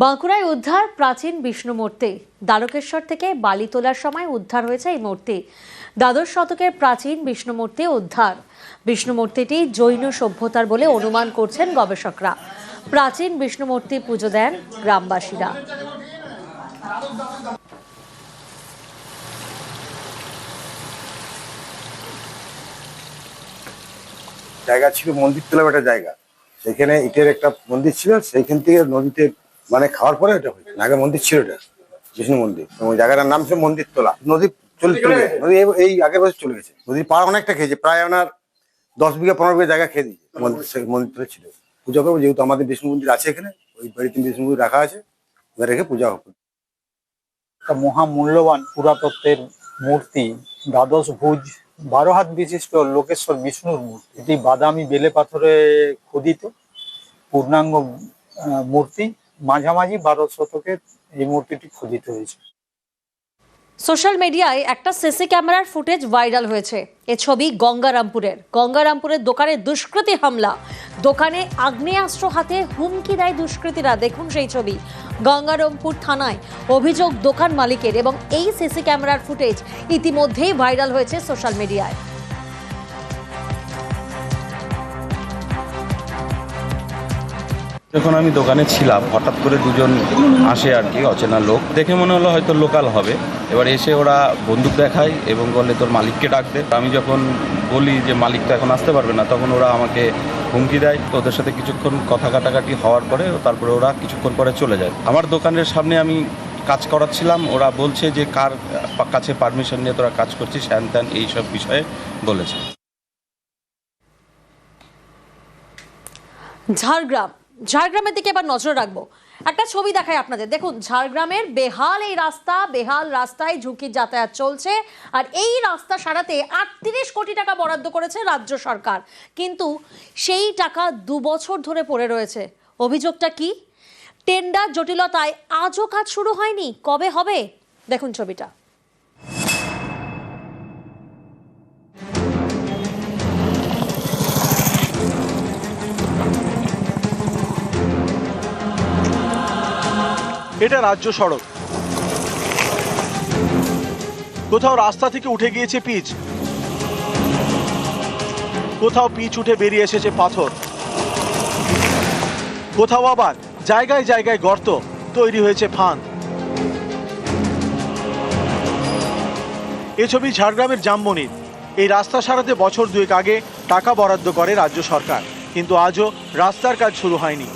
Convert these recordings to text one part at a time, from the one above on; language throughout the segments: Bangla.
বাঁকুড়ায় উদ্ধার প্রাচীন বিষ্ণু মূর্তি। দ্বারকেশ্বর থেকে বালি তোলার সময় উদ্ধার হয়েছে এই মূর্তি। দ্বাদশ শতকের প্রাচীন বিষ্ণু মূর্তি উদ্ধার। বিষ্ণু মূর্তিটি জৈন সভ্যতার বলে অনুমান করছেন গবেষকরা। প্রাচীন বিষ্ণু মূর্তি পুজো দেন গ্রামবাসীরা। জায়গা ছিল মন্দির তোলার একটা জায়গা। সেখানে ইটের একটা মন্দির ছিল, সেইখান থেকে নদীতে মানে খাওয়ার পরে এটা হয়েছে, আগে মন্দির ছিল এটা, বিষ্ণু মন্দির। এবং জায়গাটার নাম ছিল মন্দির তোলা, নদী চলে চলে গেছে, নদী এই- আগের বছর চলে গেছে। নদীর পাড় অনেকটা খেয়েছে, প্রায় ওনার দশ বিঘা, পনেরো বিঘা জায়গা খেয়ে দিয়েছে মন্দির মন্দির ছিল। পূজা করব, যেহেতু আমাদের বিষ্ণু মন্দির আছে এখানে, ওই বাড়িতে বিষ্ণু মন্দির রাখা আছে, ওখানে রেখে পূজা হবে। মহামূল্যবান পুরাতত্ত্বের মূর্তি, দ্বাদশ ভুজ, বারো হাত বিশিষ্ট লোকেশ্বর বিষ্ণুর মূর্তি। এটি বাদামি বেলে পাথরে খোদিত, পূর্ণাঙ্গ মূর্তি। মাঝামাঝি বারো শতকের এই মূর্তিটি খোদিত হয়েছে। সোশ্যাল মিডিয়ায় একটা সিসি ক্যামেরার ফুটেজ ভাইরাল হয়েছে। এ ছবি গঙ্গারামপুরের। গঙ্গারামপুরের দোকানে দুষ্কৃতী হামলা। দোকানে আগ্নেয়াস্ত্র হাতে হুমকি দেয় দুষ্কৃতীরা। দেখুন সেই ছবি। গঙ্গারামপুর থানায় অভিযোগ দোকান মালিকের এবং এই সিসি ক্যামেরার ফুটেজ ইতিমধ্যেই ভাইরাল হয়েছে সোশ্যাল মিডিয়ায়। যখন আমি দোকানে ছিলাম, হঠাৎ করে দুজন আসে আর কি, অচেনা লোক। দেখে মনে হলো হয়তো লোকাল হবে। এবার এসে ওরা বন্দুক দেখায় এবং বলে, তোর মালিককে ডাক দে। আমি যখন বলি যে, মালিক তো এখন আসতে পারবে না, তখন ওরা আমাকে হুমকি দেয়। ওদের সাথে কিছুক্ষণ কথা কাটাকাটি হওয়ার পরে তারপরে ওরা কিছুক্ষণ পরে চলে যায়। আমার দোকানের সামনে আমি কাজ করাচ্ছিলাম। ওরা বলছে যে, কার কাছে পারমিশন নিয়ে তোরা কাজ করছিস? হ্যান ত্যান এইসব বিষয়ে বলেছে। ঝাড়গ্রাম। ঝাড়গ্রামের দিকে এবার নজর রাখব। একটা ছবি দেখাই আপনাদের। দেখুন, ঝাড়গ্রামের বেহাল এই রাস্তা, বেহাল রাস্তায় ঝুঁকির যাতায়াত চলছে। আর এই রাস্তা সারাতে আটত্রিশ কোটি টাকা বরাদ্দ করেছে রাজ্য সরকার। কিন্তু সেই টাকা দু বছর ধরে পড়ে রয়েছে। অভিযোগটা কি? টেন্ডার জটিলতায় আজও কাজ শুরু হয়নি। কবে হবে? দেখুন ছবিটা। এটা রাজ্য সড়ক। কোথাও রাস্তা থেকে উঠে গিয়েছে পিচ। কোথাও পিচ উঠে বেরিয়ে এসেছে পাথর। কোথাও আবার জায়গায় জায়গায় গর্ত তৈরি হয়েছে ফাঁদ। এ ছবি ঝাড়গ্রামের জামবনির। এই রাস্তা সারাতে বছর দুয়েক আগে টাকা বরাদ্দ করে রাজ্য সরকার। কিন্তু আজও রাস্তার কাজ শুরু হয়নি।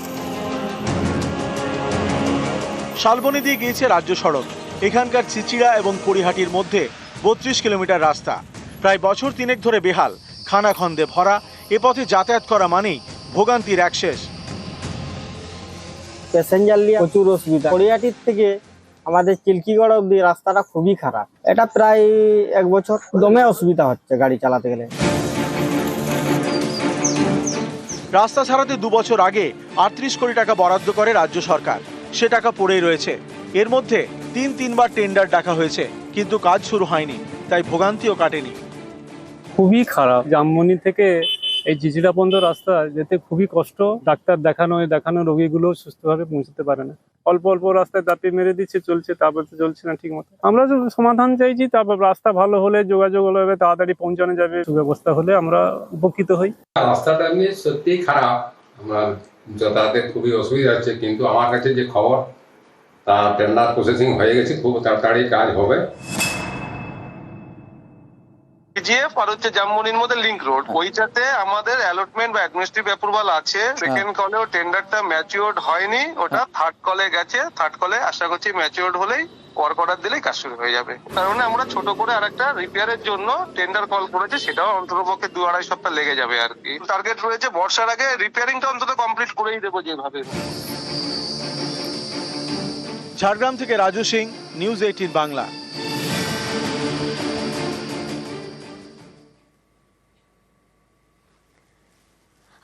শালবনি দিয়ে গিয়েছে রাজ্য সড়ক। এখানকার চিচিড়া এবং কড়িহাটির মধ্যে বত্রিশ কিলোমিটার রাস্তা। প্রায় বছর তিনেক ধরে বেহাল খানাখন্দে ভরা এ পথে যাতায়াত করা মানেই ভোগান্তির এক শেষ। প্যাসেঞ্জার নিয়ে প্রচুর অসুবিধা। গড়িয়াটির থেকে আমাদের চিল্কিগড় অব্দি রাস্তাটা খুবই খারাপ। এটা প্রায় এক বছর দমে অসুবিধা হচ্ছে গাড়ি চালাতে গেলে। রাস্তা ছাড়াতে দু বছর আগে আটত্রিশ কোটি টাকা বরাদ্দ করে রাজ্য সরকার। সে টাকা পড়েই রয়েছে। এর মধ্যে তিন তিনবার টেন্ডার ডাকা হয়েছে কিন্তু কাজ শুরু হয়নি তাই ভোগান্তিও কাটেনি। খুবই খারাপ। জামমনি থেকে এই জিজিরা বন্ধ রাস্তা যেতে খুবই কষ্ট। ডাক্তার দেখানো দেখানো রোগীগুলো সুস্থভাবে পৌঁছতে পারে না। অল্প অল্প রাস্তায় দাপি মেরে দিচ্ছে চলছে তারপর তো চলছে না ঠিক মতো আমরা তো সমাধান চাইছি তারপর রাস্তা ভালো হলে যোগাযোগ হবে তাড়াতাড়ি পৌঁছানো যাবে। সুব্যবস্থা হলে আমরা উপকৃত হই। রাস্তাটা এমনি সত্যিই খারাপ। আমার যাতায়াতে খুবই অসুবিধা হচ্ছে। কিন্তু আমার কাছে যে খবর, তা টেন্ডার প্রসেসিং হয়ে গেছে, খুব তাড়াতাড়ি কাজ হবে। জিএফ আর হচ্ছে জামমনির মধ্যে লিংক রোড ওইটাতে আমাদের অ্যালটমেন্ট বা অ্যাডমিনিস্ট্রেটিভ অ্যাপ্রুভাল আছে। সেকেন্ড কলেও টেন্ডারটা ম্যাচিওর্ড হয়নি ওটা থার্ড কলে গেছে। থার্ড কলে আশা করছি ম্যাচিওর্ড হলেই ওয়ার্ক অর্ডার দিলেই কাজ শুরু হয়ে যাবে। তার মানে আমরা ছোট করে আরেকটা রিপেয়ারের জন্য টেন্ডার কল করেছি সেটাও অন্ততপক্ষে দু আড়াই সপ্তাহ লেগে যাবে আর কি। টার্গেট রয়েছে বর্ষার আগে রিপেয়ারিংটা অন্তত কমপ্লিট করেই দেবো যেভাবে। ঝাড়গ্রাম থেকে রাজু সিং নিউজ এইটিন বাংলা।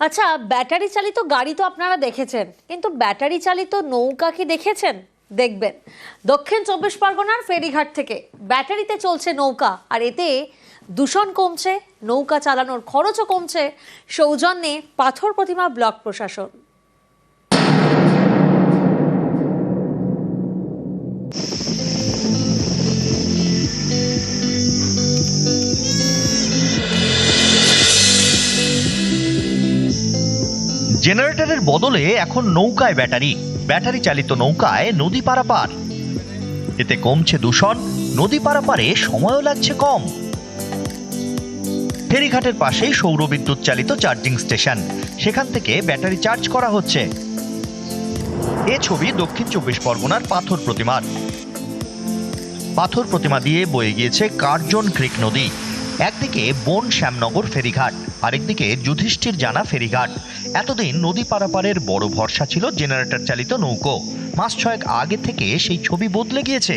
আচ্ছা ব্যাটারি চালিত গাড়ি তো আপনারা দেখেছেন, কিন্তু ব্যাটারি চালিত নৌকা কি দেখেছেন? দেখবেন। দক্ষিণ চব্বিশ পরগনার ফেরিঘাট থেকে ব্যাটারিতে চলছে নৌকা, আর এতে দূষণ কমছে, নৌকা চালানোর খরচও কমছে। সৌজন্যে পাথর প্রতিমা ব্লক প্রশাসন। জেনারেটরের বদলে এখন নৌকায় ব্যাটারি। ব্যাটারি চালিত নৌকায় নদী পারাপার। এতে কমছে দূষণ, নদী পারাপারে সময়ও লাগছে কম। ফেরিঘাটের পাশেই সৌরবিদ্যুৎ চালিত চার্জিং স্টেশন। সেখান থেকে ব্যাটারি চার্জ করা হচ্ছে। এ ছবি দক্ষিণ চব্বিশ পরগনার পাথর প্রতিমার। পাথর প্রতিমা দিয়ে বয়ে গিয়েছে কার্জন ক্রিক নদী। একদিকে বন শ্যামনগর ফেরিঘাট। আরেকদিকে যুধিষ্ঠির জানা ফেরিঘাট। এতদিন নদী পারাপারের বড় ভরসা ছিল জেনারেটর চালিত নৌকো। মাস ছয়েক আগে থেকে সেই ছবি বদলে গিয়েছে।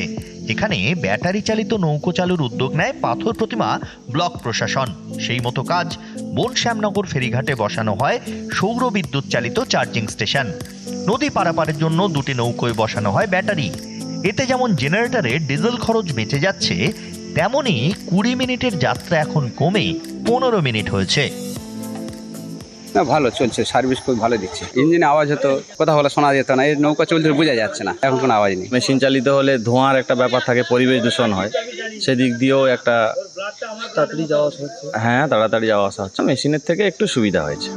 এখানে ব্যাটারি চালিত নৌকো চালুর উদ্যোগ নেয় পাথর প্রতিমা ব্লক প্রশাসন। সেই মতো কাজ বন শ্যামনগর ফেরিঘাটে বসানো হয় সৌর বিদ্যুৎ চালিত চার্জিং স্টেশন। নদী পারাপারের জন্য দুটি নৌকোয় বসানো হয় ব্যাটারি। এতে যেমন জেনারেটরে ডিজেল খরচ বেঁচে যাচ্ছে, তেমনি কুড়ি মিনিটের যাত্রা এখন কমে। পনেরো মিনিট হয়েছে। না ভালো চলছে সার্ভিস খুব ভালো দিচ্ছে। ইঞ্জিনে আওয়াজ হতো কথা বলা শোনা যেত না এই নৌকা চলছে বোঝা যাচ্ছে না এখন কোনো আওয়াজ নেই। মেশিন চালিত হলে ধোঁয়ার একটা ব্যাপার থাকে পরিবেশ দূষণ হয়। সেদিক দিয়েও একটা তাড়াতাড়ি যাওয়া আসা হচ্ছে। হ্যাঁ তাড়াতাড়ি যাওয়া আসা হচ্ছে। মেশিনের থেকে একটু সুবিধা হয়েছে।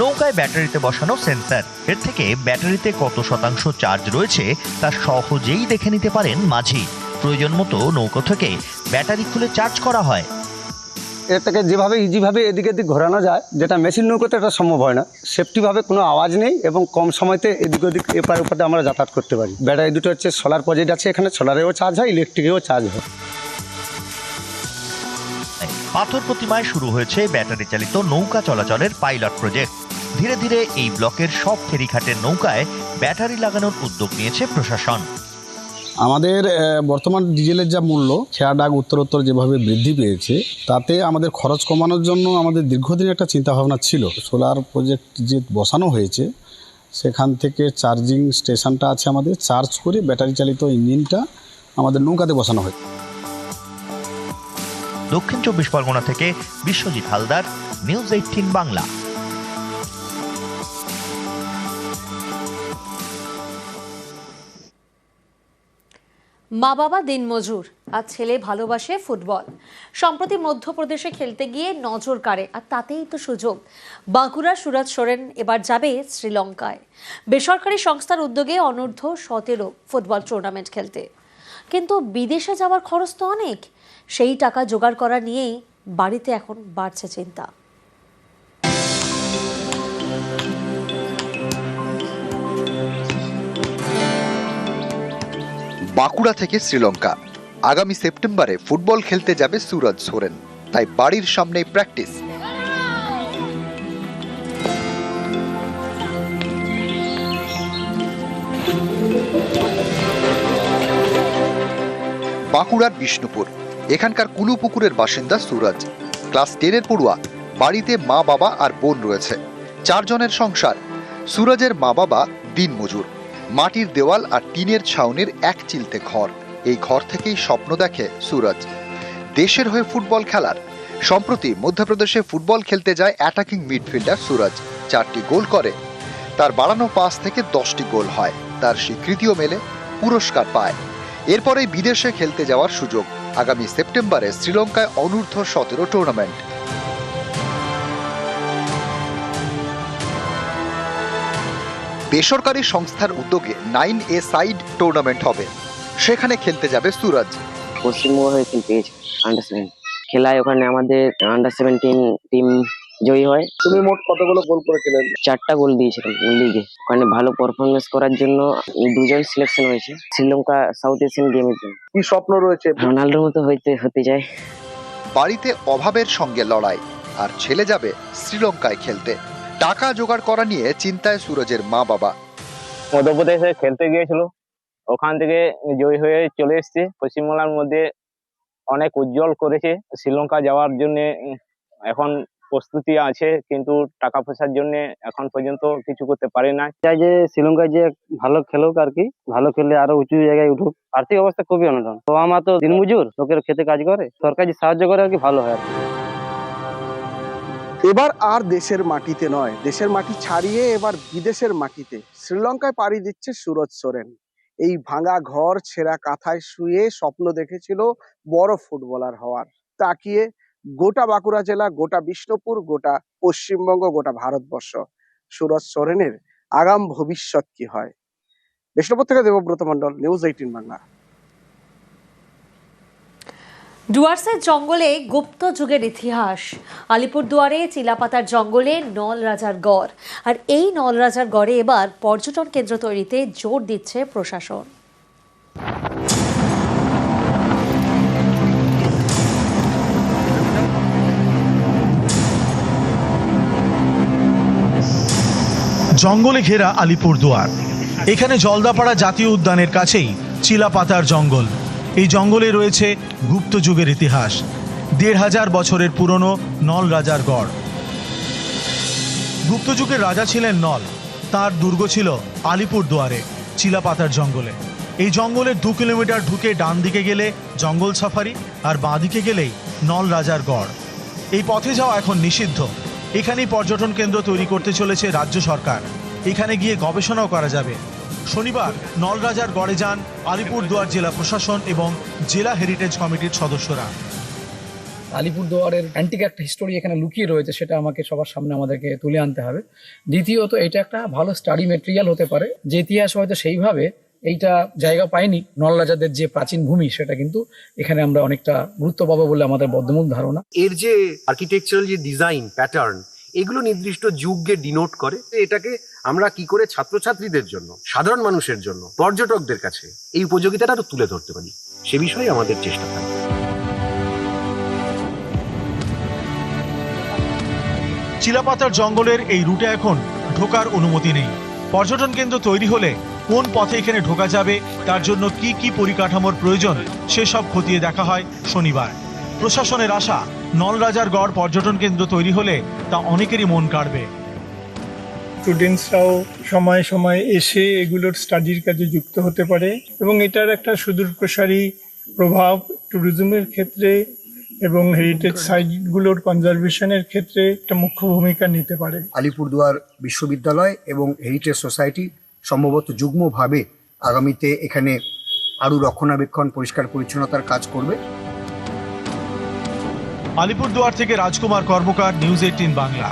নৌকায় ব্যাটারিতে বসানো সেন্সর এর থেকে ব্যাটারিতে কত শতাংশ চার্জ রয়েছে তা সহজেই দেখে নিতে পারেন মাঝি। প্রয়োজন মতো নৌকো থেকে ব্যাটারি খুলে চার্জ করা হয়। এটাকে যেভাবে ইজিভাবে এদিকে এদিক ঘোরানো যায় যেটা মেশিন নৌকোতে এটা সম্ভব হয় না। সেফটিভাবে কোনো আওয়াজ নেই এবং কম সময়তে এদিক ওদিক এপার ওপারে আমরা যাতায়াত করতে পারি। ব্যাটারি দুটো হচ্ছে সোলার প্রজেক্ট আছে এখানে সোলারেও চার্জ হয় ইলেকট্রিকেও চার্জ হয়। পাথর প্রতিমায় শুরু হয়েছে ব্যাটারি চালিত নৌকা চলাচলের পাইলট প্রজেক্ট ধীরে ধীরে এই ব্লকের সব ফেরিঘাটের নৌকায় ব্যাটারি লাগানোর উদ্যোগ নিয়েছে প্রশাসন। আমাদের বর্তমান ডিজেলের যা মূল্য, খেয়া ডাক উত্তরোত্তর যেভাবে বৃদ্ধি পেয়েছে, তাতে আমাদের খরচ কমানোর জন্য আমাদের দীর্ঘদিন একটা চিন্তাভাবনা ছিল। সোলার প্রজেক্ট যে বসানো হয়েছে, সেখান থেকে চার্জিং স্টেশনটা আছে আমাদের, চার্জ করে ব্যাটারি চালিত ইঞ্জিনটা আমাদের নৌকাতে বসানো হয়। দক্ষিণ চব্বিশ পরগনা থেকে বিশ্বজিৎ হালদার, নিউজ এইটিন বাংলা। মা বাবা দিনমজুর আর ছেলে ভালোবাসে ফুটবল। সম্প্রতি মধ্যপ্রদেশে খেলতে গিয়ে নজর কাড়ে, আর তাতেই তো সুযোগ। বাঁকুড়া সুরাজ সোরেন এবার যাবে শ্রীলঙ্কায়। বেসরকারি সংস্থার উদ্যোগে অনূর্ধ্ব সতেরো ফুটবল টুর্নামেন্ট খেলতে। কিন্তু বিদেশে যাওয়ার খরচ তো অনেক। সেই টাকা জোগাড় করা নিয়েই বাড়িতে এখন বাড়ছে চিন্তা। বাঁকুড়া থেকে শ্রীলঙ্কা। আগামী সেপ্টেম্বরে ফুটবল খেলতে যাবে সুরজ সোরেন। তাই বাড়ির সামনেই প্র্যাকটিস। বাঁকুড়ার বিষ্ণুপুর। এখানকার কুলুপুকুরের বাসিন্দা সুরজ। ক্লাস টেনের পড়ুয়া। বাড়িতে মা বাবা আর বোন রয়েছে। চারজনের সংসার। সুরজের মা বাবা দিনমজুর। মাটির দেওয়াল আর টিনের ছাউনির এক চিলতে ঘর। এই ঘর থেকেই স্বপ্ন দেখে সুরজ। দেশের হয়ে ফুটবল খেলার। সম্প্রতি মধ্যপ্রদেশে ফুটবল খেলতে যায় অ্যাটাকিং মিডফিল্ডার সুরজ। চারটি গোল করে। তার বাড়ানো পাস থেকে দশটি গোল হয়। তার স্বীকৃতিও মেলে, পুরস্কার পায়। এরপরেই বিদেশে খেলতে যাওয়ার সুযোগ। আগামী সেপ্টেম্বরে শ্রীলঙ্কায় অনূর্ধ্ব সতেরো টুর্নামেন্ট বেসরকারি সংস্থার উদ্যোগে নাইন এ সাইড টুর্নামেন্ট হবে। সেখানে খেলতে যাবে সুরাজ। পশ্চিমবঙ্গ হয়ে খেলতে গেছি আন্ডার সেভেন খেলায় ওখানে আমাদের আন্ডার সেভেন্টিন টিম জয়ী হয়। তুমি মোট কতগুলো গোল করেছিলেন চারটা গোল দিয়েছিলাম লিগে ওখানে ভালো পারফরমেন্স করার জন্য দুজন সিলেকশন হয়েছে শ্রীলঙ্কা সাউথ এশিয়ান গেমের জন্য কি স্বপ্ন রয়েছে? রোনাল্ডোর মতো হইতে হতে চায় বাড়িতে অভাবের সঙ্গে লড়াই আর ছেলে যাবে শ্রীলঙ্কায় খেলতে। টাকা জোগাড় করা নিয়ে চিন্তায় সুরজের মা বাবা। মধ্যপ্রদেশে খেলতে গিয়েছিল। ওখান থেকে জয়ী হয়ে চলে এসেছে। পশ্চিমবাংলার মধ্যে অনেক উজ্জ্বল করেছে। শ্রীলঙ্কা যাওয়ার জন্য এখন প্রস্তুতি আছে কিন্তু টাকা পয়সার জন্য এখন পর্যন্ত কিছু করতে পারে না চাই যে শ্রীলঙ্কায় যে ভালো খেলুক আর কি ভালো খেললে আরও উঁচু জায়গায় উঠুক। আর্থিক অবস্থা খুবই অনটন তো আমার তো দিনমজুর লোকের খেতে কাজ করে। সরকার যে সাহায্য করে আর কি ভালো হয় আর কি। এবার আর দেশের মাটিতে নয়, দেশের মাটি ছাড়িয়ে এবার বিদেশের মাটিতে। শ্রীলঙ্কায় পাড়ি দিচ্ছে সুরজ সোরেন। এই ভাঙা ঘর, ছেঁড়া কাঁথায় শুয়ে স্বপ্ন দেখেছিল বড় ফুটবলার হওয়ার। তাকিয়ে গোটা বাঁকুড়া জেলা, গোটা বিষ্ণুপুর, গোটা পশ্চিমবঙ্গ, গোটা ভারতবর্ষ। সুরজ সোরেনের আগাম ভবিষ্যৎ কি হয়? বিষ্ণুপুর থেকে দেবব্রত মন্ডল নিউজ এইটিন বাংলা। ডুয়ার্সের জঙ্গলে গুপ্ত যুগের ইতিহাস। আলিপুরদুয়ারে চিলাপাতার জঙ্গলে নল রাজার গড়। আর এই নল রাজার গড়ে এবার পর্যটন কেন্দ্র তৈরিতে জোর দিচ্ছে প্রশাসন। জঙ্গলে ঘেরা আলিপুরদুয়ার। এখানে জলদাপাড়া জাতীয় উদ্যানের কাছেই চিলাপাতার জঙ্গল। এই জঙ্গলে রয়েছে গুপ্ত যুগের ইতিহাস। দেড় হাজার বছরের পুরনো নল রাজার গড়। গুপ্ত যুগের রাজা ছিলেন নল। তার দুর্গ ছিল আলিপুরদুয়ারে চিলাপাতার জঙ্গলে। এই জঙ্গলের দু কিলোমিটার ঢুকে ডান দিকে গেলে জঙ্গল সাফারি আর বাঁ দিকে গেলেই নল রাজার গড়। এই পথে যাওয়া এখন নিষিদ্ধ। এখানেই পর্যটন কেন্দ্র তৈরি করতে চলেছে রাজ্য সরকার। এখানে গিয়ে গবেষণাও করা যাবে। শনিবার নলরাজার গড়ে যান আলিপুরদুয়ার জেলা প্রশাসন এবং জেলা হেরিটেজ কমিটির সদস্যরা। আলিপুরদুয়ারের অ্যান্টিক একটা হিস্টোরি এখানে লুকিয়ে রয়েছে সেটা আমাকে সবার সামনে আমাদেরকে তুলে আনতে হবে। দ্বিতীয়ত এটা একটা ভালো স্টাডি মেটেরিয়াল হতে পারে। যে ইতিহাস হয়তো সেইভাবে এইটা জায়গা পায়নি নলরাজাদের যে প্রাচীন ভূমি সেটা কিন্তু এখানে আমরা অনেকটা গুরুত্ব পাবো বলে আমাদের বদ্ধমূল ধারণা। এর যে আর্কিটেকচারাল যে ডিজাইন প্যাটার্ন এগুলো নির্দিষ্ট যুগকে ডিনোট করে। এটাকে আমরা কি করে ছাত্রছাত্রীদের জন্য, সাধারণ মানুষের জন্য, পর্যটকদের কাছে এই উপযোগিতাটা তুলে ধরতে পারি? সে বিষয়ে আমাদের চেষ্টা থাকবে। চিলাপাতার জঙ্গলের এই রুটে এখন ঢোকার অনুমতি নেই। পর্যটন কেন্দ্র তৈরি হলে কোন পথে এখানে ঢোকা যাবে, তার জন্য কি কি পরিকাঠামোর প্রয়োজন, সেসব খতিয়ে দেখা হয় শনিবার। প্রশাসনের আশা, নলরাজার গড় পর্যটন কেন্দ্র তৈরি হলে তা অনেকেরই মন কাড়বে। স্টুডেন্টসরাও সময় সময় এসে এগুলোর স্টাডির কাজে যুক্ত হতে পারে এবং এটার একটা সুদূর প্রসারী প্রভাব ট্যুরিজমের ক্ষেত্রে এবং হেরিটেজ সাইটগুলোর কনজারভেশনের ক্ষেত্রে একটা মুখ্য ভূমিকা নিতে পারে। আলিপুরদুয়ার বিশ্ববিদ্যালয় এবং হেরিটেজ সোসাইটি সম্ভবত যুগ্মভাবে আগামীতে এখানে আরও রক্ষণাবেক্ষণ পরিষ্কার পরিচ্ছন্নতার কাজ করবে। আলিপুরদুয়ার থেকে রাজকুমার কর্মকার নিউজ এইটিন বাংলা।